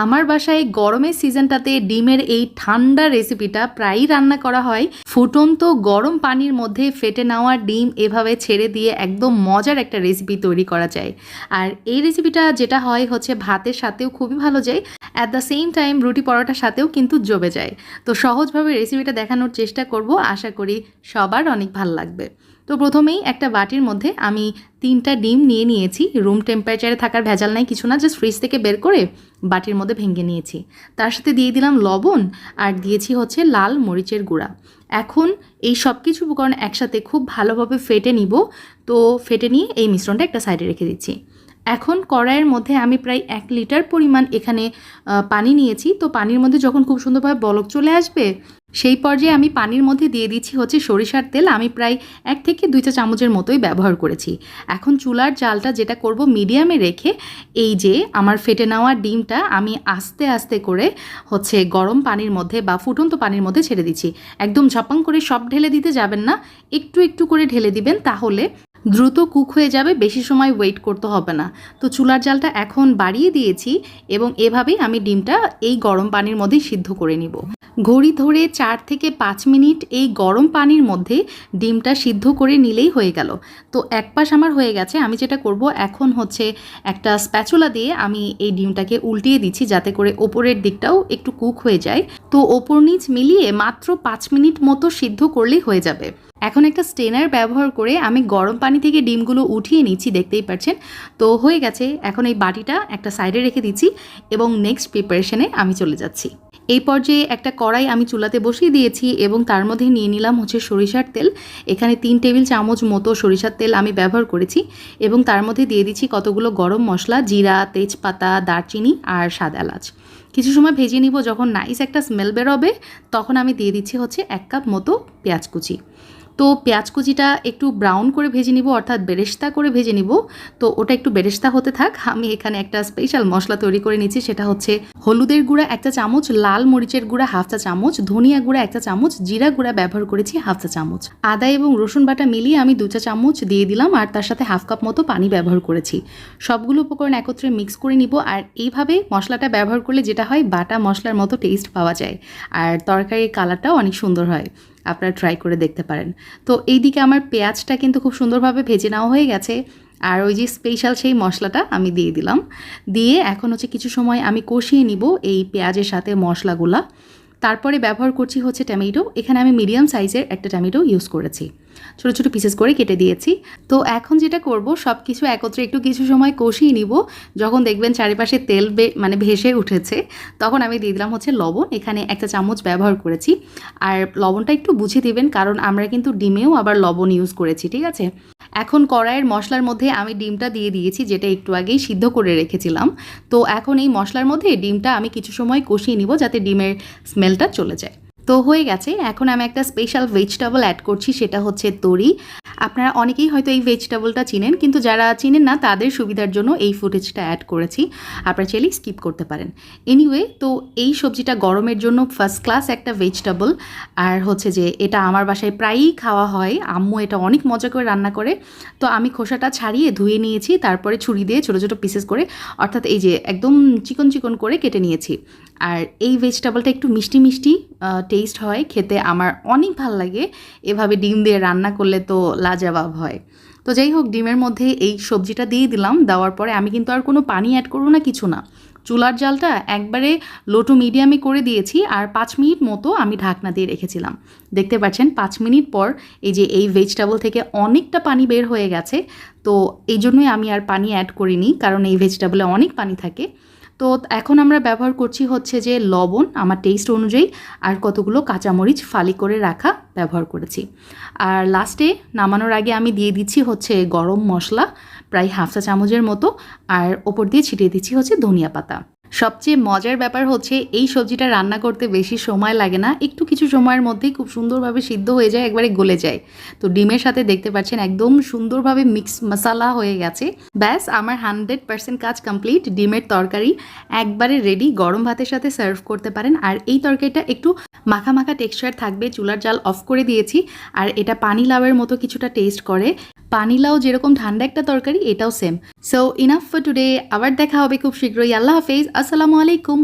আমার বাসায় গরমের সিজনটাতে ডিমের এই ঠান্ডা রেসিপিটা প্রায়ই রান্না করা হয়। ফুটন্ত গরম পানির মধ্যে ফেটে নেওয়া ডিম এভাবে ছেড়ে দিয়ে একদম মজার একটা রেসিপি তৈরি করা যায়। আর এই রেসিপিটা যেটা হয় হচ্ছে ভাতের সাথেও খুবই ভালো যায় অ্যাট দ্য সেম টাইম রুটি পরোটার সাথেও কিন্তু জমে যায়। তো সহজভাবে রেসিপিটা দেখানোর চেষ্টা করব, আশা করি সবার অনেক ভালো লাগবে। তো প্রথমেই একটা বাটির মধ্যে আমি তিনটা ডিম নিয়ে নিয়েছি। রুম টেম্পারেচারে থাকার ভেজাল নাই কিছু না জাস্ট ফ্রিজ থেকে বের করে বাটির মধ্যে ভেঙে নিয়েছি। তার সাথে দিয়ে দিলাম লবণ আর দিয়েছি হচ্ছে লাল মরিচের গুঁড়া। এখন এই সব কিছু উপকরণ একসাথে খুব ভালোভাবে ফেটে নিব। তো ফেটে নিয়ে এই মিশ্রণটা একটা সাইডে রেখে দিচ্ছি। এখন কড়াইয়ের মধ্যে আমি প্রায় এক লিটার পরিমাণ এখানে পানি নিয়েছি। তো পানির মধ্যে যখন খুব সুন্দরভাবে বলক চলে আসবে সেই পর্যায়ে আমি পানির মধ্যে দিয়ে দিচ্ছি হচ্ছে সরিষার তেল। আমি প্রায় এক থেকে দুই চা চামচের মতোই ব্যবহার করেছি। এখন চুলার জালটা যেটা করব মিডিয়ামে রেখে এই যে আমার ফেটে নেওয়া ডিমটা আমি আস্তে আস্তে করে হচ্ছে গরম পানির মধ্যে বা ফুটন্ত পানির মধ্যে ছেড়ে দিচ্ছি। একদম ঝপাং করে সব ঢেলে দিতে যাবেন না। একটু একটু করে ঢেলে দিবেন তাহলে দ্রুত কুক হয়ে যাবে, বেশি সময় ওয়েট করতে হবে না। তো চুলার জালটা এখন বাড়িয়ে দিয়েছি এবং এভাবেই আমি ডিমটা এই গরম পানির মধ্যেই সিদ্ধ করে নিব। ঘড়ি ধরে চার থেকে পাঁচ মিনিট এই গরম পানির মধ্যে ডিমটা সিদ্ধ করে নিলেই হয়ে গেল। তো এক পাশ আমার হয়ে গেছে, আমি যেটা করব এখন হচ্ছে একটা স্প্যাচুলা দিয়ে আমি এই ডিমটাকে উল্টিয়ে দিচ্ছি যাতে করে ওপরের দিকটাও একটু কুক হয়ে যায়। তো ওপর নিচ মিলিয়ে মাত্র পাঁচ মিনিট মতো সিদ্ধ করলেই হয়ে যাবে। এখন একটা স্টেনার ব্যবহার করে আমি গরম পানি থেকে ডিমগুলো উঠিয়ে নিচ্ছি, দেখতেই পাচ্ছেন। তো হয়ে গেছে, এখন এই বাটিটা একটা সাইডে রেখে দিচ্ছি এবং নেক্সট প্রিপারেশনে আমি চলে যাচ্ছি। এই পর্যায়ে একটা কড়াই আমি চুলাতে বসিয়ে দিয়েছি এবং তার মধ্যে নিয়ে নিলাম হচ্ছে সরিষার তেল। এখানে তিন টেবিল চামচ মতো সরিষার তেল আমি ব্যবহার করেছি এবং তার মধ্যে দিয়ে দিচ্ছি কতগুলো গরম মশলা, জিরা, তেজপাতা, দারচিনি আর সাদা এলাচ। কিছু সময় ভেজে নিব, যখন নাইস একটা স্মেল বেরোবে, তখন আমি দিয়ে দিচ্ছি হচ্ছে এক কাপ মতো পেঁয়াজ কুচি। তো পেঁয়াজ কুচিটা একটু ব্রাউন করে ভেজে নিব, অর্থাৎ বেরেস্তা করে ভেজে নিব। তো ওটা একটু বেরেস্তা হতে থাক। আমি এখানে একটা স্পেশাল মশলা তৈরি করে নিচ্ছি, সেটা হচ্ছে হলুদের গুঁড়া একটা চামচ, লাল মরিচের গুঁড়া হাফ চা চামচ, ধনিয়া গুঁড়া একটা চামচ, জিরা গুঁড়া ব্যবহার করেছি হাফ চা চামচ। আদা এবং রসুন বাটা মিলিয়ে আমি দু চা চামচ দিয়ে দিলাম, আর তার সাথে হাফ কাপ মতো পানি ব্যবহার করেছি। সবগুলো উপকরণ একত্রে মিক্স করে নিব, আর এইভাবে মশলাটা ব্যবহার করলে যেটা হয়, বাটা মশলার মতো টেস্ট পাওয়া যায়। আর তরকারির কালারটাও অনেক সুন্দর হয়। আপনারা ট্রাই করে দেখতে পারেন। তো এই দিকে আমার পেঁয়াজটা কিন্তু খুব সুন্দরভাবে ভেজে নেওয়া হয়ে গেছে। আর ওই যে স্পেশাল সেই মশলাটা আমি দিয়ে দিলাম। দিয়ে এখন হচ্ছে কিছু সময় আমি কষিয়ে নিব এই পেঁয়াজের সাথে মশলাগুলা। তারপরে ব্যবহার করছি হচ্ছে টমেটো। এখানে আমি মিডিয়াম সাইজের একটা টমেটো ইউজ করেছি। ছোটো ছোটো পিসেস করে কেটে দিয়েছি। তো এখন যেটা করব সব কিছু একত্রে একটু কিছু সময় কষিয়ে নিব। যখন দেখবেন চারিপাশে তেল মানে ভেসে উঠেছে, তখন আমি দিয়ে দিলাম হচ্ছে লবণ। এখানে একটা চামচ ব্যবহার করেছি। আর লবণটা একটু বুঝে দিবেন, কারণ আমরা কিন্তু ডিমেও আবার লবণ ইউজ করেছি, ঠিক আছে? এখন কড়াইয়ের মশলার মধ্যে আমি ডিমটা দিয়ে দিয়েছি, যেটা একটু আগেই সিদ্ধ করে রেখেছিলাম। তো এখন এই মশলার মধ্যে ডিমটা আমি কিছু সময় কষিয়ে নিব, যাতে ডিমের স্মেলটা চলে যায়। তো হয়ে গেছে। এখন আমি একটা স্পেশাল ভেজিটেবল অ্যাড করছি, সেটা হচ্ছে তরি। আপনারা অনেকেই হয়তো এই ভেজিটেবলটা চিনেন, কিন্তু যারা চিনেন না, তাদের সুবিধার জন্য এই ফুটেজটা অ্যাড করেছি। আপনারা চাইলে স্কিপ করতে পারেন। এনিওয়ে তো এই সবজিটা গরমের জন্য ফার্স্ট ক্লাস একটা ভেজিটেবল আর হচ্ছে যে, এটা আমার বাসায় প্রায়ই খাওয়া হয়। আম্মু এটা অনেক মজা করে রান্না করে। তো আমি খোসাটা ছাড়িয়ে ধুয়ে নিয়েছি, তারপরে ছুরি দিয়ে ছোটো ছোটো পিসেস করে, অর্থাৎ এই যে একদম চিকন চিকন করে কেটে নিয়েছি। আর এই ভেজিটেবলটা একটু মিষ্টি মিষ্টি টেস্ট হয়, খেতে আমার অনেক ভালো লাগে। এভাবে ডিম দিয়ে রান্না করলে তো লাজবাব হয়। তো যাই হোক, ডিমের মধ্যে এই সবজিটা দিয়ে দিলাম, দেওয়ার পরে আমি কিন্তু আর কোনো পানি অ্যাড করব না, কিছু না। চুলার জালটা একবারে লো টু মিডিয়ামে করে দিয়েছি আর পাঁচ মিনিট মতো আমি ঢাকনা দিয়ে রেখেছিলাম। দেখতে পাচ্ছেন, পাঁচ মিনিট পর এই যে এই ভেজিটেবল থেকে অনেকটা পানি বের হয়ে গেছে। তো এই জন্যই আমি আর পানি অ্যাড করিনি, কারণ এই ভেজিটেবলে অনেক পানি থাকে। তো এখন আমরা ব্যবহার করছি হচ্ছে যে লবণ, আমার টেস্ট অনুযায়ী, আর কতগুলো কাঁচামরিচ ফালি করে রাখা ব্যবহার করেছি। আর লাস্টে নামানোর আগে আমি দিয়ে দিচ্ছি হচ্ছে গরম মশলা, প্রায় হাফ চা চামচের মতো, আর ওপর দিয়ে ছিটিয়ে দিচ্ছি হচ্ছে ধনিয়া পাতা। সবচেয়ে মজার ব্যাপার হচ্ছে এই সবজিটা রান্না করতে বেশি সময় লাগে না। একটু কিছু সময়ের মধ্যেই খুব সুন্দরভাবে সিদ্ধ হয়ে যায়, একবারে গলে যায়। তো ডিমের সাথে দেখতে পাচ্ছেন একদম সুন্দরভাবে মিক্স মশালা হয়ে গেছে। ব্যাস, আমার হান্ড্রেড পার্সেন্ট কাজ কমপ্লিট। ডিমের তরকারি একবারে রেডি গরম ভাতের সাথে সার্ভ করতে পারেন। আর এই তরকারিটা একটু মাখা মাখা টেক্সচার থাকবে। চুলার জাল অফ করে দিয়েছি। আর এটা পানি লাউয়ের মতো কিছুটা টেস্ট করে। পানিলাও যেরকম ঠান্ডা একটা তরকারি, এটাও same so enough for today আবার দেখা হবে খুব শীঘ্রই। আল্লাহ হাফেজ। আসসালামু আলাইকুম।